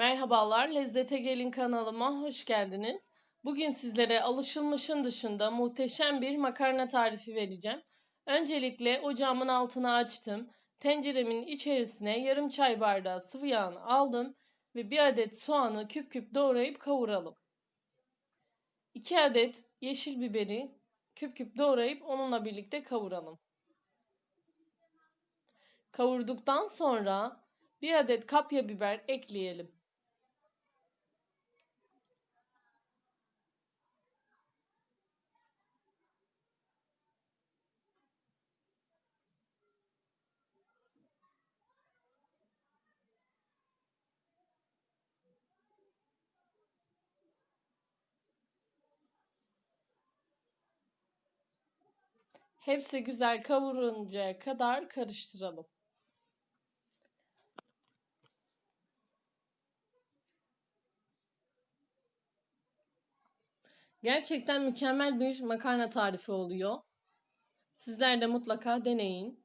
Merhabalar, Lezzete Gelin kanalıma hoş geldiniz. Bugün sizlere alışılmışın dışında muhteşem bir makarna tarifi vereceğim. Öncelikle ocağımın altını açtım. Tenceremin içerisine yarım çay bardağı sıvı yağını aldım ve bir adet soğanı küp küp doğrayıp kavuralım. 2 adet yeşil biberi küp küp doğrayıp onunla birlikte kavuralım. Kavurduktan sonra bir adet kapya biber ekleyelim. Hepsi güzel kavuruncaya kadar karıştıralım. Gerçekten mükemmel bir makarna tarifi oluyor. Sizler de mutlaka deneyin.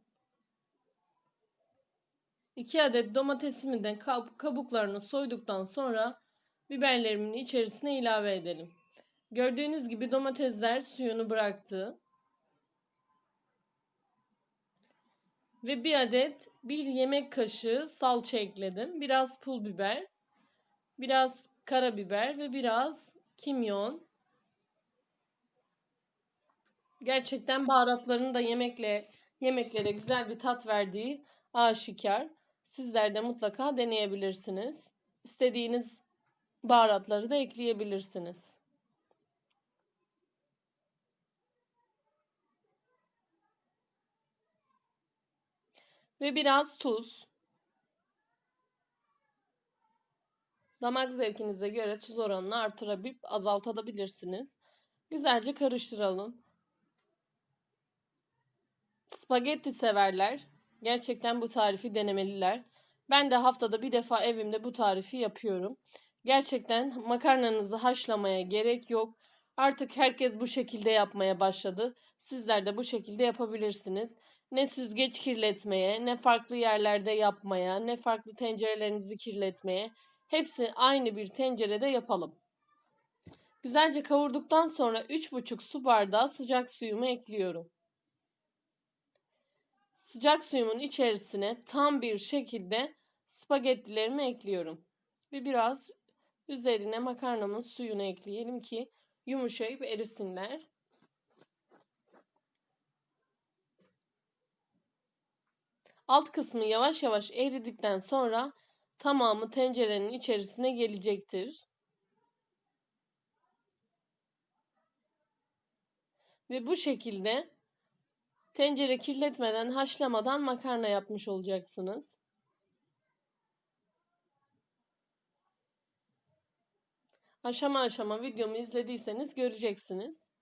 2 adet domatesimi de kabuklarını soyduktan sonra biberlerimin içerisine ilave edelim. Gördüğünüz gibi domatesler suyunu bıraktı. Ve bir adet bir yemek kaşığı salça ekledim. Biraz pul biber, biraz karabiber ve biraz kimyon. Gerçekten baharatların da yemekle yemeklere güzel bir tat verdiği aşikar. Sizler de mutlaka deneyebilirsiniz. İstediğiniz baharatları da ekleyebilirsiniz. Ve biraz tuz. Damak zevkinize göre tuz oranını artırabilip azaltabilirsiniz. Güzelce karıştıralım. Spagetti severler. Gerçekten bu tarifi denemeliler. Ben de haftada bir defa evimde bu tarifi yapıyorum. Gerçekten makarnanızı haşlamaya gerek yok. Artık herkes bu şekilde yapmaya başladı. Sizler de bu şekilde yapabilirsiniz. Ne süzgeç kirletmeye, ne farklı yerlerde yapmaya, ne farklı tencerelerinizi kirletmeye. Hepsi aynı bir tencerede yapalım. Güzelce kavurduktan sonra 3,5 su bardağı sıcak suyumu ekliyorum. Sıcak suyumun içerisine tam bir şekilde spagettilerimi ekliyorum. Ve biraz üzerine makarnamın suyunu ekleyelim ki yumuşayıp erisinler. Alt kısmı yavaş yavaş eridikten sonra tamamı tencerenin içerisine gelecektir. Ve bu şekilde tencere kirletmeden, haşlamadan makarna yapmış olacaksınız. Aşama aşama videomu izlediyseniz göreceksiniz.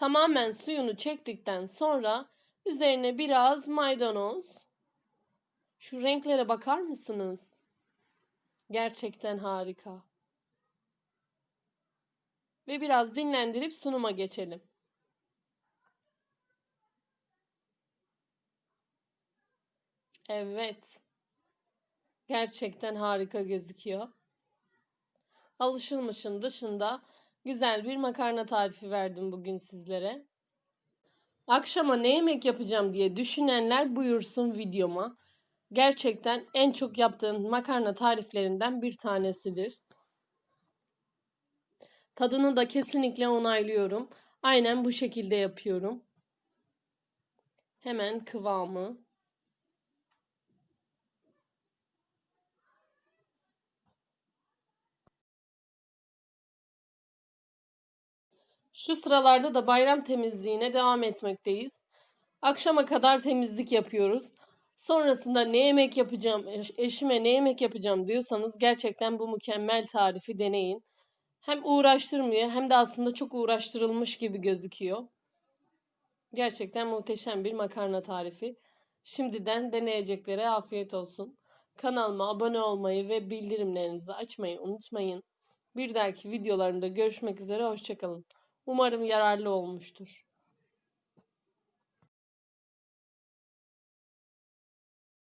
Tamamen suyunu çektikten sonra üzerine biraz maydanoz. Şu renklere bakar mısınız? Gerçekten harika. Ve biraz dinlendirip sunuma geçelim. Evet. Gerçekten harika gözüküyor. Alışılmışın dışında güzel bir makarna tarifi verdim bugün sizlere. Akşama ne yemek yapacağım diye düşünenler buyursun videoma. Gerçekten en çok yaptığım makarna tariflerinden bir tanesidir. Tadını da kesinlikle onaylıyorum. Aynen bu şekilde yapıyorum. Hemen kıvamı. Şu sıralarda da bayram temizliğine devam etmekteyiz. Akşama kadar temizlik yapıyoruz. Sonrasında ne yemek yapacağım, eşime ne yemek yapacağım diyorsanız gerçekten bu mükemmel tarifi deneyin. Hem uğraştırmıyor hem de aslında çok uğraştırılmış gibi gözüküyor. Gerçekten muhteşem bir makarna tarifi. Şimdiden deneyeceklere afiyet olsun. Kanalıma abone olmayı ve bildirimlerinizi açmayı unutmayın. Bir dahaki videolarımda görüşmek üzere. Hoşçakalın. Umarım yararlı olmuştur.